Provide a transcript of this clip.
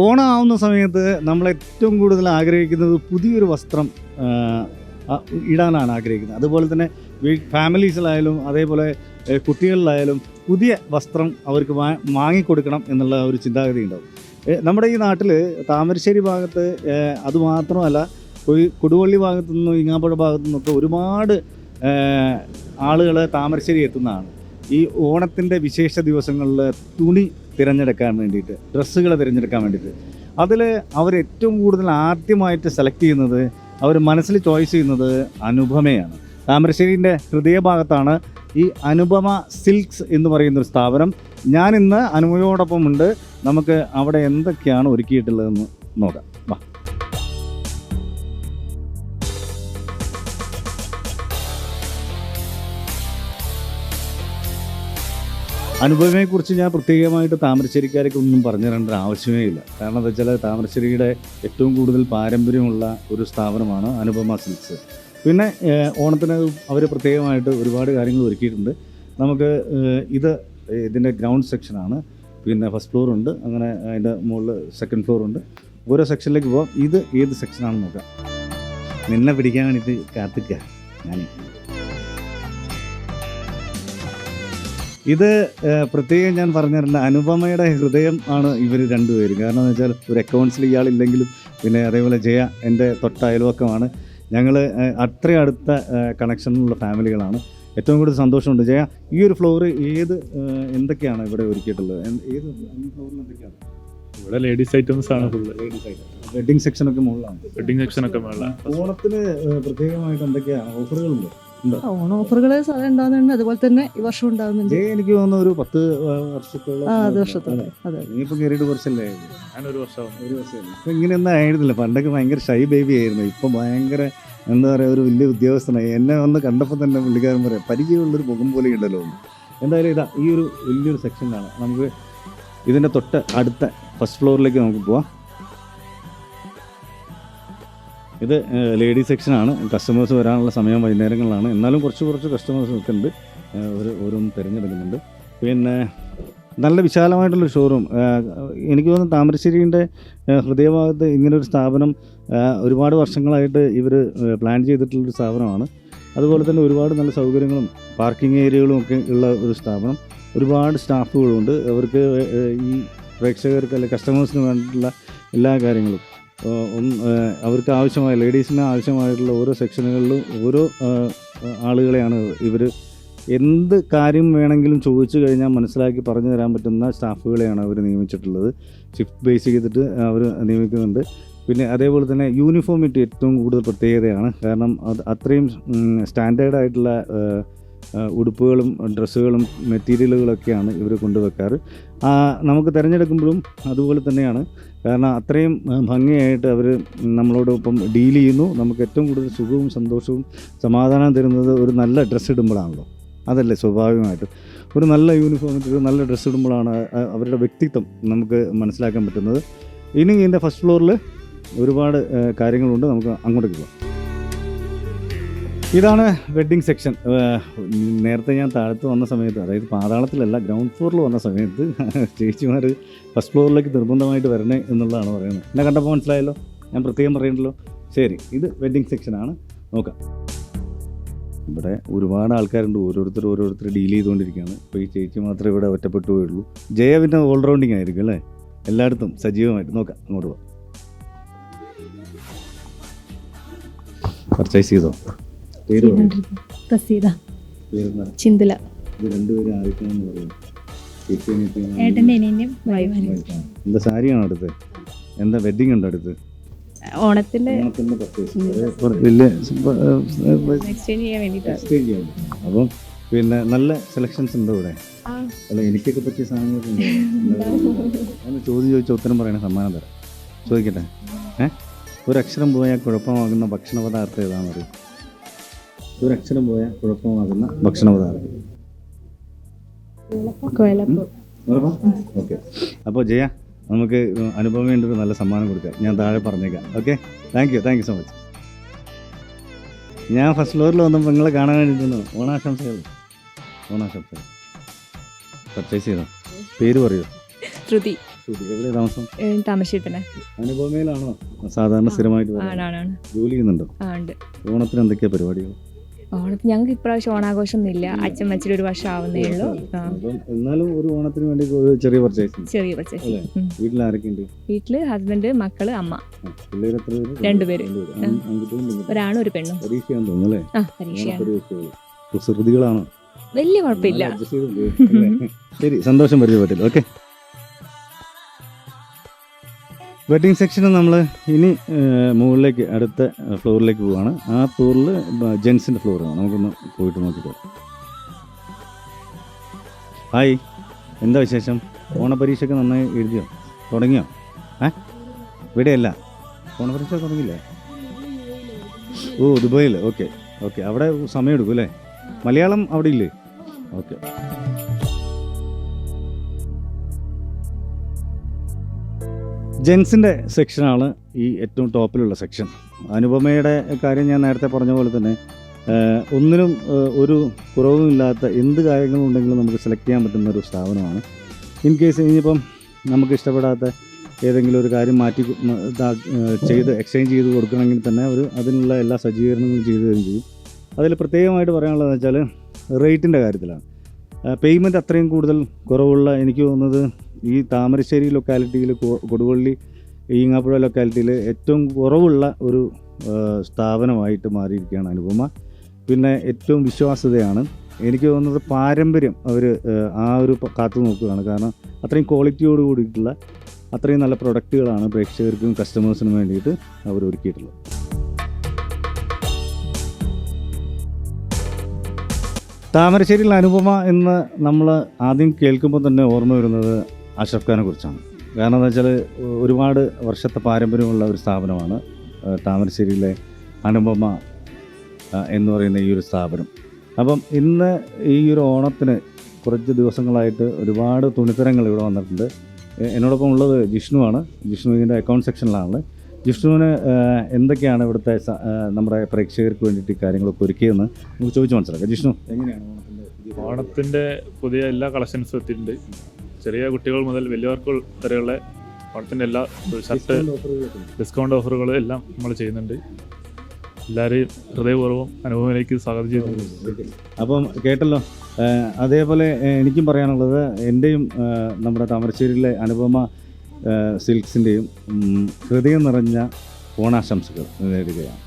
ഓണം ആവുന്ന സമയത്ത് നമ്മൾ ഏറ്റവും കൂടുതൽ ആഗ്രഹിക്കുന്നത് പുതിയൊരു വസ്ത്രം ഇടാനാണ് ആഗ്രഹിക്കുന്നത്. അതുപോലെ തന്നെ ഫാമിലീസിലായാലും അതേപോലെ കുട്ടികളിലായാലും പുതിയ വസ്ത്രം അവർക്ക് വാങ്ങിക്കൊടുക്കണം എന്നുള്ള ഒരു ചിന്താഗതി ഉണ്ടാവും. നമ്മുടെ ഈ നാട്ടിൽ താമരശ്ശേരി ഭാഗത്ത് അതുമാത്രമല്ല കൊടുവള്ളി ഭാഗത്തു നിന്നും ഇങ്ങാപ്പുഴ ഭാഗത്തു നിന്നൊക്കെ ഒരുപാട് ആളുകൾ താമരശ്ശേരി എത്തുന്നതാണ്. ഈ ഓണത്തിന്റെ വിശേഷ ദിവസങ്ങളിൽ തുണി തിരഞ്ഞെടുക്കാൻ വേണ്ടിയിട്ട് ഡ്രസ്സുകൾ തിരഞ്ഞെടുക്കാൻ വേണ്ടിയിട്ട്. അതിൽ അവർ ഏറ്റവും കൂടുതൽ ആദ്യമായിട്ട് സെലക്ട് ചെയ്യുന്നത് അവർ മനസ്സിൽ ചോയ്സ് ചെയ്യുന്നത് അനുപമയാണ്. താമരശ്ശേരിന്റെ ഹൃദയഭാഗത്താണ് ഈ അനുപമ സിൽക്സ് എന്ന് പറയുന്നൊരു സ്ഥാപനം. ഞാനിന്ന് അനുപമയോടൊപ്പം ഉണ്ട് നമുക്ക് അവിടെ എന്തൊക്കെയാണ് ഒരുക്കിയിട്ടുള്ളതെന്ന് നോക്കാം. വാ അനുപമയെക്കുറിച്ച് ഞാൻ പ്രത്യേകമായിട്ട് താമരശ്ശേരിക്കാരൊക്കെ ഒന്നും പറഞ്ഞു തരേണ്ട ആവശ്യമേ ഇല്ല. കാരണം എന്താ വെച്ചാൽ താമരശ്ശേരിയുടെ ഏറ്റവും കൂടുതൽ പാരമ്പര്യമുള്ള ഒരു സ്ഥാപനമാണ് അനുപമ സിൽക്സ്. പിന്നെ ഓണത്തിന് അവർ പ്രത്യേകമായിട്ട് ഒരുപാട് കാര്യങ്ങൾ ഒരുക്കിയിട്ടുണ്ട്. നമുക്ക് ഇത് ഇതിന്റെ ഗ്രൗണ്ട് സെക്ഷനാണ്. പിന്നെ ഫസ്റ്റ് ഫ്ലോർ ഉണ്ട്. അങ്ങനെ അതിന്റെ മുകളിൽ സെക്കൻഡ് ഫ്ലോർ ഉണ്ട്. ഓരോ സെക്ഷനിലേക്ക് പോകാം ഇത് ഏത് സെക്ഷനാണെന്ന് നോക്കാം. നിന്നെ പിടിക്കാൻ വേണ്ടിയിട്ട് കാത്തിക്കുക ഞാൻ ഇത് പ്രത്യേകം ഞാൻ പറഞ്ഞിരുന്ന അനുപമയുടെ ഹൃദയം ആണ് ഇവർ രണ്ടുപേരും. കാരണം എന്ന് വെച്ചാൽ ഒരു അക്കൗണ്ട്സിൽ ഇയാളില്ലെങ്കിലും പിന്നെ അതേപോലെ ജയ എന്റെ തൊട്ട അയൽവക്കമാണ്. ഞങ്ങൾ അത്രയും അടുത്ത കണക്ഷനിലുള്ള ഫാമിലികളാണ്. ഏറ്റവും കൂടുതൽ സന്തോഷമുണ്ട്. ജയ ഈ ഒരു ഫ്ലോർ ഏത് എന്തൊക്കെയാണ് ഇവിടെ ഒരുക്കിയിട്ടുള്ളത്? ഏത് ഫ്ലോറിൽ എന്തൊക്കെയാണ്? ഇവിടെ ലേഡീസ് ഐറ്റംസ് ആണ് ഫുള്ള് വെഡിങ് സെക്ഷനൊക്കെ മുകളിലാണ്. വെഡിങ് സെക്ഷൻ ഒക്കെ മേള ഓണത്തിന് പ്രത്യേകമായിട്ട് എന്തൊക്കെയാണ് ഓഫറുകളുണ്ട് ഓണ ഓഫറുകൾ ഉണ്ടാകുന്നുണ്ട് അതുപോലെ തന്നെ ഈ വർഷം ഉണ്ടാകുന്നുണ്ട് എനിക്ക് തോന്നുന്നു ഒരു പത്ത് വർഷത്തോളം ആ അത് വർഷത്തോടെ അതെ. ഇനിയിപ്പോൾ കയറിയിട്ട് കുറച്ചല്ലേ? ഞാനൊരു വർഷം ഒരു വർഷമല്ലേ? ഇപ്പം ഇങ്ങനെയൊന്നും ആയിരുന്നില്ല. പണ്ടൊക്കെ ഭയങ്കര ഷൈ ബേബി ആയിരുന്നു. ഇപ്പൊ ഭയങ്കര എന്താ പറയാ ഒരു വലിയ ഉദ്യോഗസ്ഥനായി. എന്നെ വന്ന് കണ്ടപ്പോൾ തന്നെ പുള്ളിക്കാരൻ പറയാം പരിചയമുള്ളൊരു മുഖം പോലെ ഉണ്ടല്ലോ എന്തായാലും ഇതാ ഈ ഒരു വലിയൊരു സെക്ഷൻ കാണാം. നമുക്ക് ഇതിന്റെ തൊട്ട് അടുത്ത ഫസ്റ്റ് ഫ്ലോറിലേക്ക് നമുക്ക് പോവാം. ഇത് ലേഡി സെക്ഷനാണ് കസ്റ്റമേഴ്സ് വരാനുള്ള സമയം വൈകുന്നേരങ്ങളിലാണ്. എന്നാലും കുറച്ച് കുറച്ച് കസ്റ്റമേഴ്സ് ഒക്കെ ഉണ്ട്. ഒരു ഓരോന്ന് തിരഞ്ഞെടുക്കുന്നുണ്ട്. പിന്നെ നല്ല വിശാലമായിട്ടുള്ളൊരു ഷോറൂം എനിക്ക് തോന്നുന്നു താമരശ്ശേരിന്റെ ഹൃദയഭാഗത്ത് ഇങ്ങനൊരു സ്ഥാപനം ഒരുപാട് വർഷങ്ങളായിട്ട് ഇവർ പ്ലാൻ ചെയ്തിട്ടുള്ളൊരു സ്ഥാപനമാണ്. അതുപോലെ തന്നെ ഒരുപാട് നല്ല സൗകര്യങ്ങളും പാർക്കിംഗ് ഏരിയകളും ഒക്കെ ഉള്ള ഒരു സ്ഥാപനം. ഒരുപാട് സ്റ്റാഫുകളുണ്ട് അവർക്ക് ഈ പ്രേക്ഷകർക്ക് അല്ലെങ്കിൽ കസ്റ്റമേഴ്സിന് വേണ്ടിയിട്ടുള്ള എല്ലാ കാര്യങ്ങളും. അവർക്ക് ആവശ്യമായ ലേഡീസിന് ആവശ്യമായിട്ടുള്ള ഓരോ സെക്ഷനുകളിലും ഓരോ ആളുകളെയാണ് ഇവർ എന്ത് കാര്യം വേണമെങ്കിലും ചോദിച്ചു കഴിഞ്ഞാൽ മനസ്സിലാക്കി പറഞ്ഞു തരാൻ പറ്റുന്ന സ്റ്റാഫുകളെയാണ് അവർ നിയമിച്ചിട്ടുള്ളത്. ഷിഫ്റ്റ് ബേസ് ചെയ്തിട്ട് അവർ നിയമിക്കുന്നുണ്ട്. പിന്നെ അതേപോലെ തന്നെ യൂണിഫോമിറ്റി ഏറ്റവും കൂടുതൽ പ്രത്യേകതയാണ്. കാരണം അത് അത്രയും സ്റ്റാൻഡേർഡ് ആയിട്ടുള്ള ഏഹ്, ഏഹ്, ഉടുപ്പുകളും ഡ്രസ്സുകളും മെറ്റീരിയലുകളൊക്കെയാണ് ഇവർ കൊണ്ടുവെക്കാറ്. നമുക്ക് തിരഞ്ഞെടുക്കുമ്പോഴും അതുപോലെ തന്നെയാണ്. കാരണം അത്രയും ഭംഗിയായിട്ട് അവർ നമ്മളോടൊപ്പം ഡീൽ ചെയ്യുന്നു. നമുക്ക് ഏറ്റവും കൂടുതൽ സുഖവും സന്തോഷവും സമാധാനം തരുന്നത് ഒരു നല്ല ഡ്രസ്സ് ഇടുമ്പോഴാണല്ലോ. അതല്ലേ സ്വാഭാവികമായിട്ട്. ഒരു നല്ല യൂണിഫോം ഒരു നല്ല ഡ്രസ്സ് ഇടുമ്പോഴാണ് അവരുടെ വ്യക്തിത്വം നമുക്ക് മനസ്സിലാക്കാൻ പറ്റുന്നത്. ഇനി ഇതിന്റെ ഫസ്റ്റ് ഫ്ലോറിൽ ഒരുപാട് കാര്യങ്ങളുണ്ട്. നമുക്ക് അങ്ങോട്ടേക്ക് പോകാം. ഇതാണ് വെഡ്ഡിങ് സെക്ഷൻ. നേരത്തെ ഞാൻ താഴത്ത് വന്ന സമയത്ത് അതായത് പാതാളത്തിലല്ല ഗ്രൗണ്ട് ഫ്ലോറിൽ വന്ന സമയത്ത് ചേച്ചിമാർ ഫസ്റ്റ് ഫ്ലോറിലേക്ക് നിർബന്ധമായിട്ട് വരണേ എന്നുള്ളതാണ് പറയുന്നത്. എന്നെ കണ്ടപ്പോൾ മനസ്സിലായല്ലോ? ഞാൻ പ്രത്യേകം പറയണ്ടല്ലോ? ശരി ഇത് വെഡ്ഡിങ് സെക്ഷനാണ് നോക്കാം. ഇവിടെ ഒരുപാട് ആൾക്കാരുണ്ട് ഓരോരുത്തർ ഓരോരുത്തർ ഡീൽ ചെയ്തുകൊണ്ടിരിക്കുകയാണ്. ഇപ്പോൾ ഈ ചേച്ചി മാത്രമേ ഇവിടെ ഒറ്റപ്പെട്ടു പോയുള്ളൂ. ജയ പിന്നെ ഓൾറൗണ്ടിങ് ആയിരിക്കും അല്ലേ? എല്ലായിടത്തും സജീവമായിട്ട്. നോക്കാം അങ്ങോട്ട് പോകാം പർച്ചേസ് ചെയ്തോ? പേര് പറയൂ. പ്രസീത. പേരെന്താ? ചിന്തല. ഇത് രണ്ടുപേരും ആരൊക്കെയാണെന്ന് പറയും. ചേച്ചി അനിയത്തിയും ഏട്ടന്റെ അനിയന്റെയും വൈഫാണ്. എന്താ സാരിയാണോ അടുത്ത് എന്താ വെഡിങ് ഉണ്ടോ അടുത്ത്? ഓണത്തിന്റെ അപ്പം പിന്നെ നല്ല സെലക്ഷൻസ് ഉണ്ടോ ഇവിടെ. അല്ല എനിക്കൊക്കെ പറ്റിയ സാധനങ്ങളൊക്കെ ഉണ്ടോ. ചോദ്യം ചോദിച്ച ഉത്തരം പറയണ സമ്മാനം തരാം. ചോദിക്കട്ടെ? ഏ? ഒരു അക്ഷരം പോയാൽ കുഴപ്പമാകുന്ന ഭക്ഷണ പദാർത്ഥം ഏതാണെന്ന് അറിയും? ഒരു അക്ഷരം പോയാൽ കുഴപ്പമാകുന്ന ഭക്ഷണ പദാർത്ഥം ഓക്കെ. അപ്പോൾ ജയ നമുക്ക് അനുഭവം വേണ്ടത് നല്ല സമ്മാനം കൊടുക്കാം. ഞാൻ താഴെ പറഞ്ഞേക്കാം. Okay? Thank you thank you so much ഞാൻ ഫസ്റ്റ് ഫ്ലോറിൽ വന്നപ്പോൾ നിങ്ങളെ കാണാൻ വേണ്ടിയിരുന്നു ഓണാശംസകൾ. ഓണാശംസകൾ. പർച്ചേസ് ചെയ്തോ? പേര് പറയൂ? ശ്രുതി. എവിടെ താമസം? അനുപമയിലാണോ സാധാരണ സ്ഥിരമായിട്ട് ജോലി ചെയ്യുന്നുണ്ടോ? ഓണത്തിന് എന്തൊക്കെയാ പരിപാടികൾ? ഓണത്തിന് ഞങ്ങൾക്ക് ഇപ്രാവശ്യം ഓണാഘോഷം ഒന്നും ഇല്ല അച്ഛൻ മച്ചിൽ ഒരു വർഷം ആവുന്നേ ഉള്ളൂ എന്നാലും ഒരു ഓണത്തിന് വേണ്ടി ഒരു ചെറിയ പർച്ചേസ് ചെറിയ പർച്ചേസ്? വീട്ടിൽ ആരൊക്കെയുണ്ട്? വീട്ടിൽ ഹസ്ബൻഡ് മക്കൾ അമ്മ. രണ്ടുപേര്. ഒരാണും ഒരു പെണ്ണും. പരീക്ഷയാന്ന് തോന്നുന്നു ആ പരീക്ഷയാണ്. കുസൃതികളാണ്? വലിയ കുഴപ്പമില്ല? ശരി സന്തോഷം പരിചയപ്പെട്ടില്ല ഓക്കെ. വെഡിങ് സെക്ഷന് നമ്മൾ ഇനി മുകളിലേക്ക് അടുത്ത ഫ്ലോറിലേക്ക് പോവാണ്. ആ ഫ്ലോറിൽ ജെൻസിന്റെ ഫ്ലോറാണ് നമുക്കൊന്ന് പോയിട്ട് നോക്കിയിട്ട്. ഹായ് എന്താ വിശേഷം? ഓണപരീക്ഷയൊക്കെ നന്നായി എഴുതിയോ? തുടങ്ങിയോ? ഏ? ഇവിടെയല്ല. ഓണപരീക്ഷ തുടങ്ങിയില്ലേ? ഓ ദുബായിൽ ഓക്കെ ഓക്കെ. അവിടെ സമയം എടുക്കും അല്ലേ? മലയാളം അവിടെ ഇല്ലേ? ഓക്കെ. ജെൻസിന്റെ സെക്ഷനാണ് ഈ ഏറ്റവും ടോപ്പിലുള്ള സെക്ഷൻ. അനുപമയുടെ കാര്യം ഞാൻ നേരത്തെ പറഞ്ഞ പോലെ തന്നെ ഒന്നിനും ഒരു കുറവുമില്ലാത്ത എന്ത് കാര്യങ്ങളുണ്ടെങ്കിലും നമുക്ക് സെലക്ട് ചെയ്യാൻ പറ്റുന്ന ഒരു സ്ഥാപനമാണ്. ഇൻ കേസ് ഇനിയിപ്പം നമുക്ക് ഇഷ്ടപ്പെടാത്ത ഏതെങ്കിലും ഒരു കാര്യം മാറ്റി ചെയ്ത് എക്സ്ചേഞ്ച് ചെയ്ത് കൊടുക്കണമെങ്കിൽ തന്നെ അവർ അതിനുള്ള എല്ലാ സജ്ജീകരണങ്ങളും ചെയ്തു തരും ചെയ്യും. അതിൽ പ്രത്യേകമായിട്ട് പറയാനുള്ളതെന്ന് വെച്ചാൽ റേറ്റിന്റെ കാര്യത്തിലാണ്. പേയ്മെന്റ് അത്രയും കൂടുതൽ കുറവുള്ള എനിക്ക് തോന്നുന്നത് ഈ താമരശ്ശേരി ലൊക്കാലിറ്റിയിൽ കൊടുവള്ളി ഈങ്ങാപ്പുഴ ലൊക്കാലിറ്റിയിൽ ഏറ്റവും കുറവുള്ള ഒരു സ്ഥാപനമായിട്ട് മാറിയിരിക്കുകയാണ് അനുപമ. പിന്നെ ഏറ്റവും വിശ്വാസ്യതയാണ്. എനിക്ക് തോന്നുന്നത് പാരമ്പര്യം അവർ ആ ഒരു കാത്തു നോക്കുകയാണ്. കാരണം അത്രയും ക്വാളിറ്റിയോട് കൂടിയിട്ടുള്ള അത്രയും നല്ല പ്രൊഡക്റ്റുകളാണ് പ്രേക്ഷകർക്കും കസ്റ്റമേഴ്സിനും വേണ്ടിയിട്ട് അവർ ഒരുക്കിയിട്ടുള്ളത്. താമരശ്ശേരിയിൽ അനുപമ എന്ന് നമ്മൾ ആദ്യം കേൾക്കുമ്പോൾ തന്നെ ഓർമ്മ വരുന്നത് അഷ്റഫ് ഖാനെ കുറിച്ചാണ്. കാരണം എന്താ വെച്ചാൽ ഒരുപാട് വർഷത്തെ പാരമ്പര്യമുള്ള ഒരു സ്ഥാപനമാണ് താമരശ്ശേരിയിലെ അനുപമ എന്ന് പറയുന്ന ഈ ഒരു സ്ഥാപനം. അപ്പം ഇന്ന് ഈ ഒരു ഓണത്തിന് കുറച്ച് ദിവസങ്ങളായിട്ട് ഒരുപാട് തുണിത്തരങ്ങൾ ഇവിടെ വന്നിട്ടുണ്ട്. എന്നോടൊപ്പം ഉള്ളത് ജിഷ്ണുവാണ് ജിഷ്ണു ഇതിന്റെ അക്കൗണ്ട് സെക്ഷനിലാണ് ജിഷ്ണുവിന് എന്തൊക്കെയാണ് ഇവിടുത്തെ നമ്മുടെ പ്രേക്ഷകർക്ക് വേണ്ടിയിട്ട് കാര്യങ്ങളൊക്കെ ഒരുക്കിയെന്ന് നമുക്ക് ചോദിച്ചു മനസ്സിലാക്കാം. ജിഷ്ണു എങ്ങനെയാണ് ഓണത്തിന്റെ പുതിയ എല്ലാ കളക്ഷൻസും എത്തിയിട്ടുണ്ട് ചെറിയ കുട്ടികൾ മുതൽ വലിയവർക്ക് വരെയുള്ള ഓണത്തിന്റെ എല്ലാ ഷർട്ട് ഡിസ്കൗണ്ട് ഓഫറുകൾ എല്ലാം നമ്മൾ ചെയ്യുന്നുണ്ട്. എല്ലാവരെയും ഹൃദയപൂർവം അനുഭവത്തിലേക്ക് സ്വാഗതം ചെയ്യുന്നു. അപ്പം കേട്ടല്ലോ അതേപോലെ എനിക്കും പറയാനുള്ളത് എന്റെയും നമ്മുടെ താമരശ്ശേരിയിലെ അനുപമ സിൽക്സിന്റെയും ഹൃദയം നിറഞ്ഞ ഓണാശംസകൾ നേടുകയാണ്